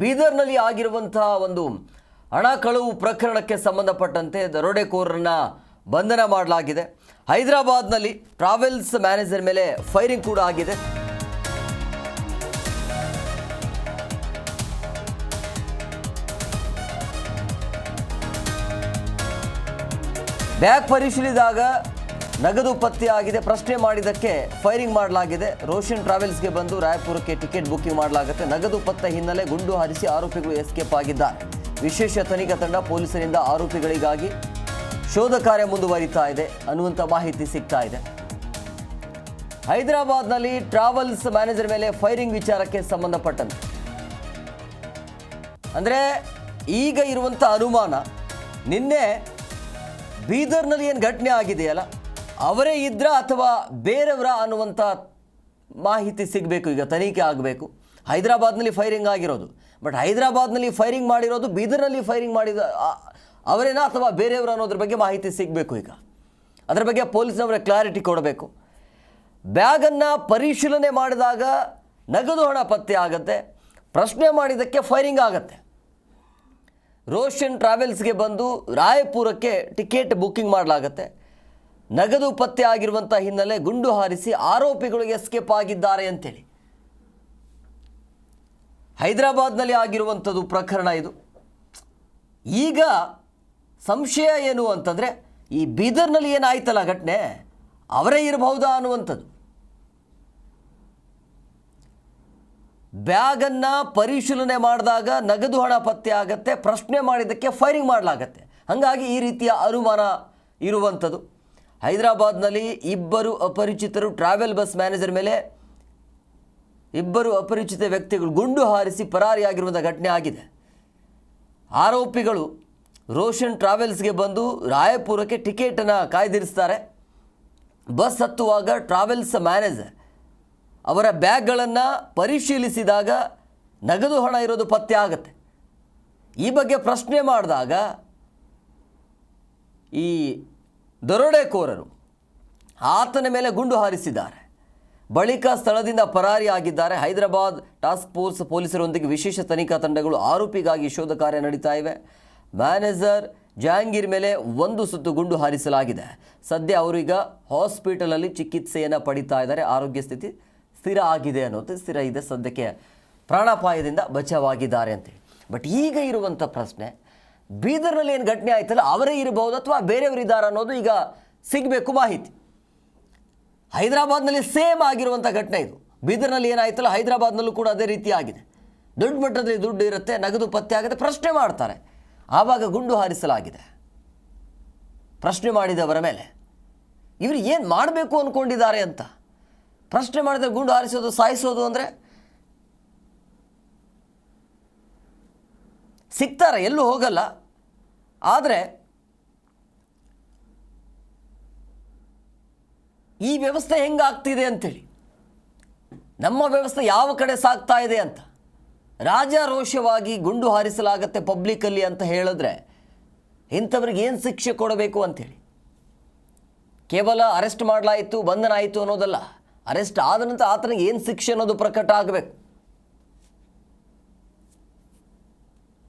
ಬೀದರ್ನಲ್ಲಿ ಆಗಿರುವಂತಹ ಒಂದು ಹಣ ಕಳುವು ಪ್ರಕರಣಕ್ಕೆ ಸಂಬಂಧಪಟ್ಟಂತೆ ದರೋಡೆಕೋರರನ್ನ ಬಂಧನ ಮಾಡಲಾಗಿದೆ. ಹೈದರಾಬಾದ್ನಲ್ಲಿ ಟ್ರಾವೆಲ್ಸ್ ಮ್ಯಾನೇಜರ್ ಮೇಲೆ ಫೈರಿಂಗ್ ಕೂಡ ಆಗಿದೆ. ಬ್ಯಾಗ್ ಪರಿಶೀಲಿಸಿದಾಗ ನಗದು ಪತ್ತೆಯಾಗಿದೆ. ಪ್ರಶ್ನೆ ಮಾಡಿದ್ದಕ್ಕೆ ಫೈರಿಂಗ್ ಮಾಡಲಾಗಿದೆ. ರೋಷನ್ ಟ್ರಾವೆಲ್ಸ್ಗೆ ಬಂದು ರಾಯಪುರಕ್ಕೆ ಟಿಕೆಟ್ ಬುಕ್ಕಿಂಗ್ ಮಾಡಲಾಗುತ್ತೆ. ನಗದು ಪತ್ತೆ ಹಿನ್ನೆಲೆ ಗುಂಡು ಹಾರಿಸಿ ಆರೋಪಿಗಳು ಎಸ್ಕೇಪ್ ಆಗಿದ್ದಾರೆ. ವಿಶೇಷ ತನಿಖಾ ತಂಡ ಪೊಲೀಸರಿಂದ ಆರೋಪಿಗಳಿಗಾಗಿ ಶೋಧ ಕಾರ್ಯ ಮುಂದುವರಿತಾ ಇದೆ. ಅನ್ನುವಂಥ ಮಾಹಿತಿ ಸಿಗ್ತಾ ಇದೆ. ಹೈದರಾಬಾದ್ನಲ್ಲಿ ಟ್ರಾವೆಲ್ಸ್ ಮ್ಯಾನೇಜರ್ ಮೇಲೆ ಫೈರಿಂಗ್ ವಿಚಾರಕ್ಕೆ ಸಂಬಂಧಪಟ್ಟಂತೆ. ಅಂದರೆ ಈಗ ಇರುವಂಥ ಅನುಮಾನ, ನಿನ್ನೆ ಬೀದರ್ನಲ್ಲಿ ಏನು ಘಟನೆ ಆಗಿದೆಯಲ್ಲ? ಅವರೇ ಇದ್ರ ಅಥವಾ ಬೇರೆಯವರ ಅನ್ನುವಂಥ ಮಾಹಿತಿ ಸಿಗಬೇಕು, ಈಗ ತನಿಖೆ ಆಗಬೇಕು. ಹೈದರಾಬಾದ್ನಲ್ಲಿ ಫೈರಿಂಗ್ ಆಗಿರೋದು. ಬಟ್ ಹೈದರಾಬಾದ್ನಲ್ಲಿ ಫೈರಿಂಗ್ ಮಾಡಿರೋದು, ಬೀದರ್ನಲ್ಲಿ ಫೈರಿಂಗ್ ಮಾಡಿದ ಅವರೇನಾ ಅಥವಾ ಬೇರೆಯವರು ಅನ್ನೋದ್ರ ಬಗ್ಗೆ ಮಾಹಿತಿ ಸಿಗಬೇಕು ಈಗ? ಅದರ ಬಗ್ಗೆ ಪೊಲೀಸ್ನವರ ಕ್ಲಾರಿಟಿ ಕೊಡಬೇಕು. ಬ್ಯಾಗನ್ನು ಪರಿಶೀಲನೆ ಮಾಡಿದಾಗ ನಗದು ಹಣ ಪತ್ತೆ ಆಗುತ್ತೆ, ಪ್ರಶ್ನೆ ಮಾಡಿದ್ದಕ್ಕೆ ಫೈರಿಂಗ್ ಆಗುತ್ತೆ. ರೋಷನ್ ಟ್ರಾವೆಲ್ಸ್ಗೆ ಬಂದು ರಾಯಪುರಕ್ಕೆ ಟಿಕೆಟ್ ಬುಕ್ಕಿಂಗ್ ಮಾಡಲಾಗುತ್ತೆ. ನಗದು ಪತ್ತೆ ಆಗಿರುವಂಥ ಹಿನ್ನೆಲೆ ಗುಂಡು ಹಾರಿಸಿ ಆರೋಪಿಗಳು ಎಸ್ಕೇಪ್ ಆಗಿದ್ದಾರೆ ಅಂತೇಳಿ. ಹೈದರಾಬಾದ್ನಲ್ಲಿ ಆಗಿರುವಂಥದ್ದು ಪ್ರಕರಣ ಇದು. ಈಗ ಸಂಶಯ ಏನು ಅಂತಂದರೆ, ಈ ಬೀದರ್ನಲ್ಲಿ ಏನಾಯ್ತಲ್ಲ ಘಟನೆ, ಅವರೇ ಇರಬಹುದಾ ಅನ್ನುವಂಥದ್ದು. ಬ್ಯಾಗನ್ನು ಪರಿಶೀಲನೆ ಮಾಡಿದಾಗ ನಗದು ಹಣ ಪತ್ತೆ ಆಗತ್ತೆ, ಪ್ರಶ್ನೆ ಮಾಡಿದ್ದಕ್ಕೆ ಫೈರಿಂಗ್ ಮಾಡಲಾಗತ್ತೆ. ಹಾಗಾಗಿ ಈ ರೀತಿಯ ಅನುಮಾನ ಇರುವಂಥದ್ದು. ಹೈದರಾಬಾದ್ನಲ್ಲಿ ಇಬ್ಬರು ಅಪರಿಚಿತರು ಟ್ರಾವೆಲ್ ಬಸ್ ಮ್ಯಾನೇಜರ್ ಮೇಲೆ ಇಬ್ಬರು ಅಪರಿಚಿತ ವ್ಯಕ್ತಿಗಳು ಗುಂಡು ಹಾರಿಸಿ ಪರಾರಿಯಾಗಿರುವಂಥ ಘಟನೆ ಆಗಿದೆ. ಆರೋಪಿಗಳು ರೋಷನ್ ಟ್ರಾವೆಲ್ಸ್ಗೆ ಬಂದು ರಾಯಪುರಕ್ಕೆ ಟಿಕೆಟನ್ನು ಕಾಯ್ದಿರಿಸ್ತಾರೆ. ಬಸ್ ಹತ್ತುವಾಗ ಟ್ರಾವೆಲ್ಸ್ ಮ್ಯಾನೇಜರ್ ಅವರ ಬ್ಯಾಗ್ಗಳನ್ನು ಪರಿಶೀಲಿಸಿದಾಗ ನಗದು ಹಣ ಇರೋದು ಪತ್ತೆ ಆಗುತ್ತೆ. ಈ ಬಗ್ಗೆ ಪ್ರಶ್ನೆ ಮಾಡಿದಾಗ ಈ ದರೋಡೆಕೋರರು ಆತನ ಮೇಲೆ ಗುಂಡು ಹಾರಿಸಿದ್ದಾರೆ. ಬಳಿಕ ಸ್ಥಳದಿಂದ ಪರಾರಿಯಾಗಿದ್ದಾರೆ ಹೈದರಾಬಾದ್ ಟಾಸ್ಕ್ ಫೋರ್ಸ್ ಪೊಲೀಸರೊಂದಿಗೆ ವಿಶೇಷ ತನಿಖಾ ತಂಡಗಳು ಆರೋಪಿಗಾಗಿ ಶೋಧ ಕಾರ್ಯ ನಡೀತಾ ಇವೆ. ಮ್ಯಾನೇಜರ್ ಜಹಾಂಗೀರ್ ಮೇಲೆ ಒಂದು ಸುತ್ತು ಗುಂಡು ಹಾರಿಸಲಾಗಿದೆ. ಸದ್ಯ ಅವರೀಗ ಹಾಸ್ಪಿಟಲಲ್ಲಿ ಚಿಕಿತ್ಸೆಯನ್ನು ಪಡಿತಾ ಇದ್ದಾರೆ. ಆರೋಗ್ಯ ಸ್ಥಿತಿ ಸ್ಥಿರ ಆಗಿದೆ ಅನ್ನೋದು ಸ್ಥಿರ ಇದೆ. ಸದ್ಯಕ್ಕೆ ಪ್ರಾಣಾಪಾಯದಿಂದ ಬಚಾವಾಗಿದ್ದಾರೆ ಅಂತೇಳಿ. ಬಟ್ ಈಗ ಇರುವಂಥ ಪ್ರಶ್ನೆ ಬೀದರ್ನಲ್ಲಿ ಏನು ಘಟನೆ ಆಯ್ತಲ್ಲ, ಅವರೇ ಇರಬಹುದು ಅಥವಾ ಬೇರೆಯವರು ಇದ್ದಾರೆ ಅನ್ನೋದು ಈಗ ಸಿಗಬೇಕು ಮಾಹಿತಿ. ಹೈದರಾಬಾದ್ನಲ್ಲಿ ಸೇಮ್ ಆಗಿರುವಂಥ ಘಟನೆ ಇದು. ಬೀದರ್ನಲ್ಲಿ ಏನಾಯ್ತಲ್ಲ, ಹೈದರಾಬಾದ್ನಲ್ಲೂ ಕೂಡ ಅದೇ ರೀತಿ ಆಗಿದೆ. ದೊಡ್ಡ ಮಟ್ಟದಲ್ಲಿ ದುಡ್ಡು ಇರುತ್ತೆ, ನಗದು ಪತ್ತೆ ಆಗುತ್ತೆ, ಪ್ರಶ್ನೆ ಮಾಡ್ತಾರೆ. ಆವಾಗ ಗುಂಡು ಹಾರಿಸಲಾಗಿದೆ. ಪ್ರಶ್ನೆ ಮಾಡಿದವರ ಮೇಲೆ. ಇವರು ಏನು ಮಾಡಬೇಕು ಅಂದ್ಕೊಂಡಿದ್ದಾರೆ ಅಂತ. ಪ್ರಶ್ನೆ ಮಾಡಿದರೆ ಗುಂಡು ಹಾರಿಸೋದು, ಸಾಯಿಸೋದು ಅಂದರೆ ಸಿಗ್ತಾರೆ, ಎಲ್ಲೂ ಹೋಗಲ್ಲ. ಆದರೆ ಈ ವ್ಯವಸ್ಥೆ ಹೆಂಗಾಗ್ತಿದೆ ಅಂತೇಳಿ. ನಮ್ಮ ವ್ಯವಸ್ಥೆ ಯಾವ ಕಡೆ ಸಾಗ್ತಾ ಇದೆ ಅಂತ. ರಾಜಾರೋಷವಾಗಿ ಗುಂಡು ಹಾರಿಸಲಾಗತ್ತೆ ಪಬ್ಲಿಕಲ್ಲಿ ಅಂತ ಹೇಳಿದ್ರೆ ಇಂಥವ್ರಿಗೆ ಏನು ಶಿಕ್ಷೆ ಕೊಡಬೇಕು ಅಂತೇಳಿ. ಕೇವಲ ಅರೆಸ್ಟ್ ಮಾಡಲಾಯಿತು ಬಂಧನ ಆಯಿತು ಅನ್ನೋದಲ್ಲ. ಅರೆಸ್ಟ್ ಆದ ನಂತರ ಆತನಿಗೆ ಏನು ಶಿಕ್ಷೆ ಅನ್ನೋದು ಪ್ರಕಟ ಆಗಬೇಕು.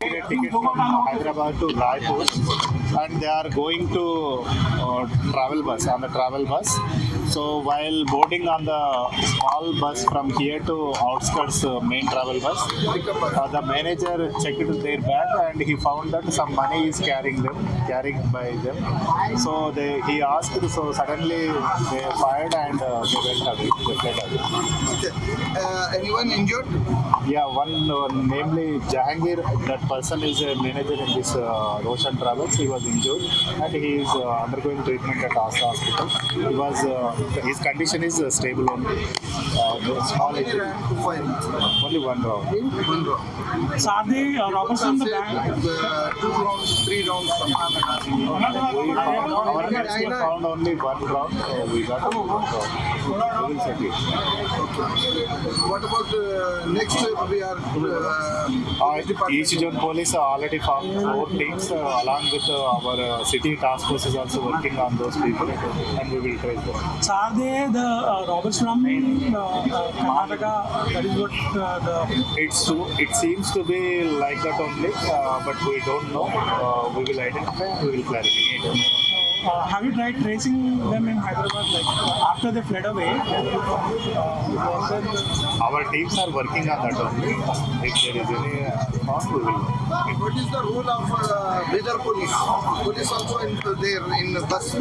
Ticket from Hyderabad to Raipur and they are going to uh, travel bus on the travel bus. So while boarding on the small bus from here to outskirts uh, main travel bus, uh, the manager checked their bag and he found that some money is carrying them, carrying by them. So they, he asked, so suddenly they fired and uh, they went away. They fled away. Okay. Uh, anyone injured? Yeah, one uh, namely Jahangir, that person is a manager in this uh, Roshan Travels. He was injured and he is uh, undergoing treatment at Asa Hospital. He was uh, his condition is uh, stable only. Uh, small How injury. ran to fire? only one round. One round. So are they uh, robbers in the bank? uh, two rounds, three rounds. something. We found, our found only one round, so we got only one round. We will settle. What about uh, next? We are uh, Uh, each zone police are already formed four teams uh, along with uh, our uh, city task force is also working on those people and we will trace them. So are they the uh, robbers from uh, uh, Karnataka? That is what uh, the It's true. It seems to be like that only, uh, but we don't know. Uh, we will identify. We will clarify. Uh, have you tried tracing them in Hyderabad? Like after they fled away, uh, Our teams are working on that only. If there is any uh, we will. What is the role of uh, Bidar police? Police also in there in the bus.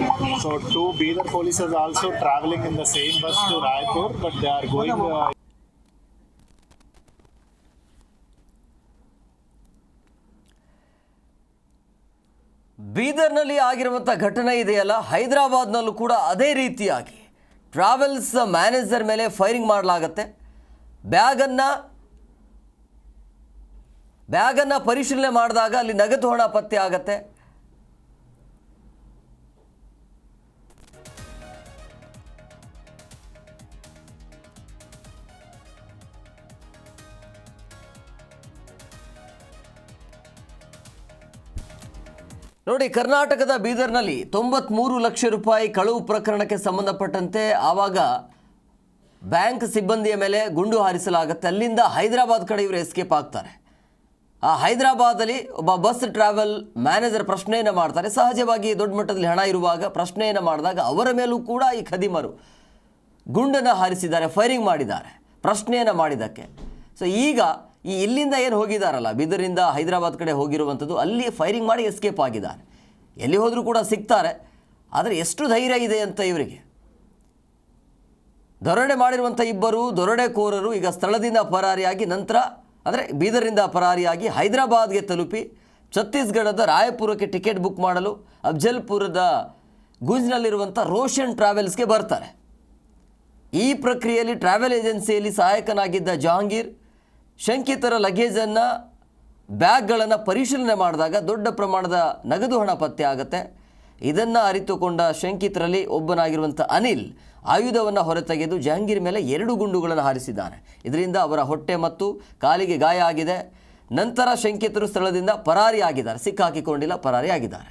So two Bidar police is also traveling in the same bus to Raipur, but they are going. Uh, ಬೀದರ್ನಲ್ಲಿ ಆಗಿರುವಂಥ ಘಟನೆ ಇದೆಯಲ್ಲ, ಹೈದರಾಬಾದ್ನಲ್ಲೂ ಕೂಡ ಅದೇ ರೀತಿಯಾಗಿ travels manager ಮೇಲೆ firing ಮಾಡಲಾಗತ್ತೆ. ಬ್ಯಾಗನ್ನು ಬ್ಯಾಗನ್ನು ಪರಿಶೀಲನೆ ಮಾಡಿದಾಗ ಅಲ್ಲಿ ನಗದು ಹಣ ಪತ್ತೆ ಆಗತ್ತೆ. ನೋಡಿ, ಕರ್ನಾಟಕದ ಬೀದರ್ನಲ್ಲಿ ತೊಂಬತ್ಮೂರು ಲಕ್ಷ ರೂಪಾಯಿ ಕಳುವು ಪ್ರಕರಣಕ್ಕೆ ಸಂಬಂಧಪಟ್ಟಂತೆ ಆವಾಗ ಬ್ಯಾಂಕ್ ಸಿಬ್ಬಂದಿಯ ಮೇಲೆ ಗುಂಡು ಹಾರಿಸಲಾಗುತ್ತೆ. ಅಲ್ಲಿಂದ ಹೈದರಾಬಾದ್ ಕಡೆ ಇವರು ಎಸ್ಕೇಪ್ ಆಗ್ತಾರೆ. ಆ ಹೈದರಾಬಾದಲ್ಲಿ ಒಬ್ಬ ಬಸ್ ಟ್ರಾವೆಲ್ ಮ್ಯಾನೇಜರ್ ಪ್ರಶ್ನೆಯನ್ನು ಮಾಡ್ತಾರೆ. ಸಹಜವಾಗಿ ದೊಡ್ಡ ಮಟ್ಟದಲ್ಲಿ ಹಣ ಇರುವಾಗ ಪ್ರಶ್ನೆಯನ್ನು ಮಾಡಿದಾಗ ಅವರ ಮೇಲೂ ಕೂಡ ಈ ಖದೀಮರು ಗುಂಡನ್ನು ಹಾರಿಸಿದ್ದಾರೆ, ಫೈರಿಂಗ್ ಮಾಡಿದ್ದಾರೆ, ಪ್ರಶ್ನೆಯನ್ನು ಮಾಡಿದ್ದಕ್ಕೆ. ಸೊ ಈಗ ಈ ಇಲ್ಲಿಂದ ಏನು ಹೋಗಿದ್ದಾರಲ್ಲ ಬೀದರಿಂದ ಹೈದರಾಬಾದ್ ಕಡೆ ಹೋಗಿರುವಂಥದ್ದು ಅಲ್ಲಿ ಫೈರಿಂಗ್ ಮಾಡಿ ಎಸ್ಕೇಪ್ ಆಗಿದ್ದಾರೆ. ಎಲ್ಲಿ ಹೋದರೂ ಕೂಡ ಸಿಗ್ತಾರೆ. ಆದರೆ ಎಷ್ಟು ಧೈರ್ಯ ಇದೆ ಅಂತ ಇವರಿಗೆ? ದರೋಡೆ ಮಾಡಿರುವಂಥ ಇಬ್ಬರು ದರೋಡೆಕೋರರು ಈಗ ಸ್ಥಳದಿಂದ ಪರಾರಿಯಾಗಿ ನಂತರ, ಅಂದರೆ ಬೀದರಿಂದ ಪರಾರಿಯಾಗಿ ಹೈದರಾಬಾದ್ಗೆ ತಲುಪಿ ಛತ್ತೀಸ್ಗಢದ ರಾಯಪುರಕ್ಕೆ ಟಿಕೆಟ್ ಬುಕ್ ಮಾಡಲು ಅಫ್ಜಲ್ಪುರದ ಗುಂಜ್ನಲ್ಲಿರುವಂಥ ರೋಷನ್ ಟ್ರಾವೆಲ್ಸ್ಗೆ ಬರ್ತಾರೆ. ಈ ಪ್ರಕ್ರಿಯೆಯಲ್ಲಿ ಟ್ರಾವೆಲ್ ಏಜೆನ್ಸಿಯಲ್ಲಿ ಸಹಾಯಕನಾಗಿದ್ದ ಜಹಾಂಗೀರ್ ಶಂಕಿತರ ಲಗೇಜನ್ನು ಬ್ಯಾಗ್ಗಳನ್ನು ಪರಿಶೀಲನೆ ಮಾಡಿದಾಗ ದೊಡ್ಡ ಪ್ರಮಾಣದ ನಗದು ಹಣ ಪತ್ತೆ ಆಗುತ್ತೆ. ಇದನ್ನು ಅರಿತುಕೊಂಡ ಶಂಕಿತರಲ್ಲಿ ಒಬ್ಬನಾಗಿರುವಂಥ ಅನಿಲ್ ಆಯುಧವನ್ನು ಹೊರತೆಗೆದು ಜಹಾಂಗೀರ್ ಮೇಲೆ ಎರಡು ಗುಂಡುಗಳನ್ನು ಹಾರಿಸಿದ್ದಾನೆ ಇದರಿಂದ ಅವರ ಹೊಟ್ಟೆ ಮತ್ತು ಕಾಲಿಗೆ ಗಾಯ ಆಗಿದೆ. ನಂತರ ಶಂಕಿತರು ಸ್ಥಳದಿಂದ ಪರಾರಿಯಾಗಿದ್ದಾರೆ. ಸಿಕ್ಕಾಕಿಕೊಂಡಿಲ್ಲ, ಪರಾರಿಯಾಗಿದ್ದಾರೆ.